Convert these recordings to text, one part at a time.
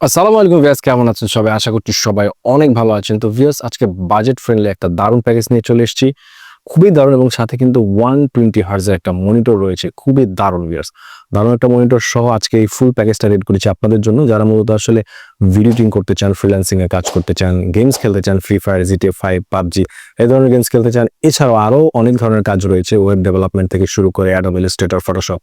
আসসালামু আলাইকুম ভিয়াস কেমন আছেন সবাই? আশা করছি সবাই অনেক ভালো আছেন। তো ভিয়াস আজকে বাজেট ফ্রেন্ডলি একটা দারুণ প্যাকেজ নিয়ে চলে এসেছি। খুবই দারুণ এবং সাথে কিন্তু ওয়ান টোয়েন্টি হার্জের একটা মনিটর রয়েছে। খুবই দারুণ ভিয়াস দারুণ একটা মনিটর সহ আজকে এই ফুল প্যাকেজটা রেড করেছি আপনাদের জন্য। যারা মূলত আসলে ভিডিওটিং করতে চান ফ্রিল্যান্সিংয়ে কাজ করতে চান গেমস খেলতে চান Free Fire GTA five PUBG, এই ধরনের গেমস খেলতে চান, এছাড়াও আরও অনেক ধরনের কাজ রয়েছে। ওয়েব ডেভেলপমেন্ট থেকে শুরু করে অ্যাডোব স্টেটার ফটোশপ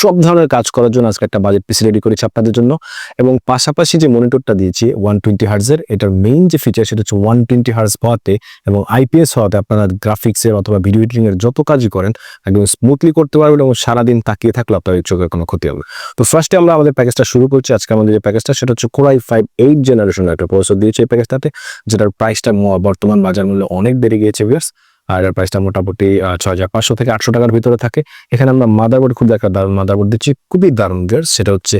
সব ধরনের কাজ করার জন্য আজকে একটা বাজেট পিসি রেডি করেছি আপনাদের জন্য। এবং পাশাপাশি যে মনিটরটা দিয়েছি ওয়ান টোয়েন্টি হার্জের এটার মেইন যে ফিচার সেটা হচ্ছে ওয়ান টোয়েন্টি হার্জ হওয়াতে এবং আইপিএস হওয়াতে আপনারা গ্রাফিক্সের অথবা ভিডিও এডিটিং এর যত কাজই করেন, একদম স্মুথলি করতে পারবেন এবং সারাদিন তাকিয়ে থাকলে আপনার চোখের কোনো ক্ষতি হবে তো ফার্স্টে আমরা আমাদের প্যাকেজটা শুরু করছি। আজকে আমাদের যে প্যাকেজটা সেটা হচ্ছে কোরাই ফাইভ এইট জেনারেশনের একটা প্রসেসর দিয়েছে এই প্যাকেজটাতে যেটার প্রাইসটা বর্তমান বাজার মূল্য অনেক বেড়ে গিয়েছে ভিউয়ার্স আর এর প্রাইসটা মোটামুটি ছয় হাজার পাঁচশো থেকে আটশো টাকার ভিতরে থাকে। এখানে আমরা মাদারবোর্ড খুব একটা দারুণ। মাদারবোর্ড দিচ্ছি খুবই দারুণ ভিউয়ার্স সেটা হচ্ছে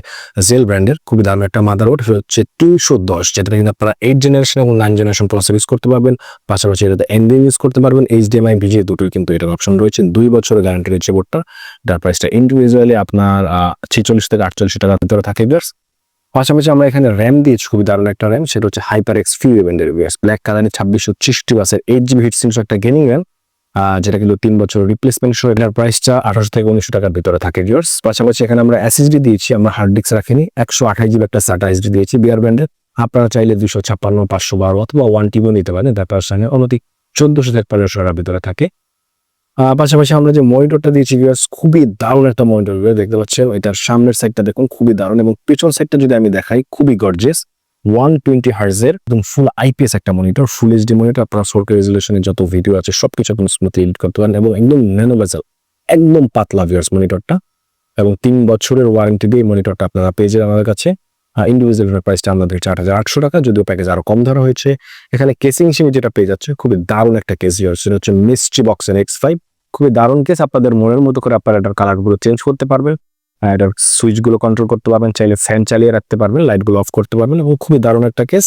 জেল ব্র্যান্ডের খুবই দারুণ একটা মাদারবোর্ড সেটা হচ্ছে তিনশো দশ, যেটা কিন্তু আপনারা এইট জেনারেশন এবং নাইন জেনারেশন প্রসেসর ইউজ করতে পারবেন। পাশাপাশি এটাতে এনডিএম ইউজ করতে পারবেন। এইচডিএমআই ভিজিএ দুটোই কিন্তু এটার অপশন রয়েছে। দুই বছরের গ্যারান্টি রয়েছে বোর্ডটার যার প্রাইসটা ইন্ডিভিজুয়ালি আপনার ছেচল্লিশ থেকে আটচল্লিশ টাকার ভিতরে থাকে ভিউয়ার্স পাশাপাশি আমরা এখানে র্যাম দিয়েছি খুবই দারুণ একটা র্যাম, সেটা হচ্ছে হাইপার এক্স ফিউ ইভেন্টের ব্ল্যাক কালারের ছাব্বিশশো ছিষট্টি বাসের এইট জিবি হিট সিংস একটা গেমিং র্যাম যেটা কিন্তু তিন বছর রিপ্লেসমেন্ট সহ এটার প্রাইসটা আঠারোশো থেকে উনিশশো টাকার ভিতরে থাকে ভিউয়ার্স পাশাপাশি এখানে আমরা এসএসডি দিয়েছি, আমরা হার্ড ডিস্ক রাখিনি, একশো আঠাশ জিবি একটা সাটা এসডি দিয়েছি বিআর ব্র্যান্ডের। আপনারা চাইলে দুশো ছাপ্পান্ন, পাঁচশো বারো অথবা ওয়ান টিভিও নিতে পারেন তার সঙ্গে অনতি চোদ্দশো থেকে পনেরোশো টাকার ভিতরে থাকে। পাশাপাশি আমরা যে মনিটরটা দিয়েছি ভিউয়ার্স খুবই দারুণ একটা মনিটর দেখতে পাচ্ছেন? এটার সামনের সাইডটা দেখুন, খুবই দারুণ এবং পেছন সাইডটা যদি আমি দেখাই, খুবই গর্জেস ওয়ান টোয়েন্টি হার্জের একদম ফুল আইপিএস একটা মনিটর ফুল এইচডি মনিটর, আপনার ফোরকে রেজলিউশনের যত ভিডিও আছে, সবকিছু আপনি স্মুথলি এডিট করতে পারেন এবং একদম ন্যানো বেজাল একদম পাতলা ভিউয়ার্স মনিটরটা এবং তিন বছরের ওয়ারেন্টি দিয়ে মনিটরটা আপনারা পেয়ে যাবেন আমাদের কাছে। ইন্ডিভিজুয়াল প্রাইসটা আমাদের চার হাজার আটশো টাকা, যদিও প্যাকেজ আরও কম ধরা হয়েছে। এখানে কেসিং হিসেবে যেটা পেয়ে যাচ্ছে, খুবই দারুণ একটা কেস ভিউয়ার্স সেটা হচ্ছে মিস্ট্রি বক্সের এক্স ফাইভ খুবই দারুণ কেস আপনাদের মনের মতো করে আপনারা এটার কালারগুলো চেঞ্জ করতে পারবেন এটার সুইচগুলো কন্ট্রোল করতে পারবেন, চাইলে ফ্যান চালিয়ে রাখতে পারবেন লাইটগুলো অফ করতে পারবেন এবং খুবই দারুণ একটা কেস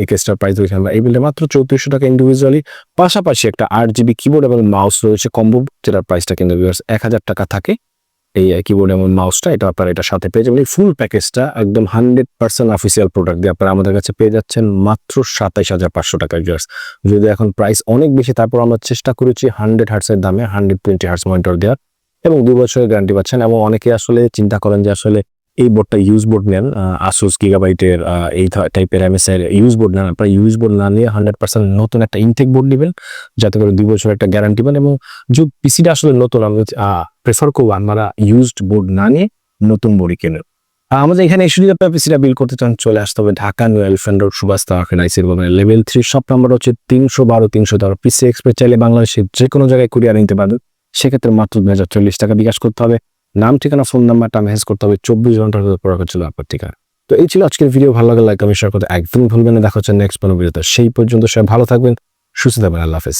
এই কেসটার প্রাইস রয়েছে আমরা, এই বিলটা মাত্র চৌত্রিশশো টাকা ইন্ডিভিজুয়ালি পাশাপাশি একটা আট জিবি কিবোর্ড এবং মাউস রয়েছে কম্বো যেটার প্রাইসটা কিন্তু এক হাজার টাকা থাকে। এই কিবোর্ড এবং মাউসটা এটা আপনারা এটার সাথে পেয়ে যাবেন। ফুল প্যাকেজটা একদম হান্ড্রেড পার্সেন্ট অফিসিয়াল প্রোডাক্ট দিয়ে আপনারা আমাদের কাছে পেয়ে যাচ্ছেন মাত্র সাতাইশ হাজার পাঁচশো টাকা ভিউয়ার্স যদি এখন প্রাইস অনেক বেশি, তারপর আমরা চেষ্টা করেছি হান্ড্রেড হার্টসের দামে হান্ড্রেড টোয়েন্টি হার্টস মনিটর দেওয়ার। এবং দু বছরের গ্যারান্টি পাচ্ছেন। এবং অনেকে আসলে চিন্তা করেন যে আসলে এই বোর্ডটা ইউজ বোর্ড নেন আসুস গিগাবাইটের এই টাইপের এমএস এর ইউজ বোর্ড নেন। আপনারা ইউজ বোর্ড না নিয়ে হান্ড্রেড পার্সেন্ট নতুন একটা ইনটেক বোর্ড নেবেন, যাতে করে দুই বছর একটা গ্যারান্টি পান এবং যে পিসিটা আসলে নতুন, আমি প্রেফার করব আপনারা ইউজড বোর্ড না নিয়ে নতুন বোর্ডই কেনেন। আমাদের এখানে এসে যদি আপনার পিসিটা বিল করতে চান, চলে আসতে হবে ঢাকা নিউ এলিফেন্ট রোড সুভাষ তাওয়াকে নাইসির লেভেল থ্রি সব নাম্বার হচ্ছে তিনশো বারো, তিনশো তেরো। পিসি এক্সপ্রেস চাইলে বাংলাদেশের যে কোনো জায়গায় কুরিয়ার নিতে পারবেন। সেক্ষেত্রে মাত্র দু হাজার চল্লিশ টাকা বিকাশ করতে হবে। নাম, ঠিকানা ফোন নাম্বারটা মেসেজ করতে হবে। চব্বিশ ঘণ্টার ভিতরে পড়া ছিল আপনার ঠিকা তো এই ছিল আজকের ভিডিও ভালো লাগলে লাইক আমি শেয়ার করতে একদম ভুলবেন দেখা হচ্ছে নেক্সট কোনো ভিডিওতে সেই পর্যন্ত সবাই ভালো থাকবেন, সুস্থ থাকবেন। আল্লাহ হাফেজ।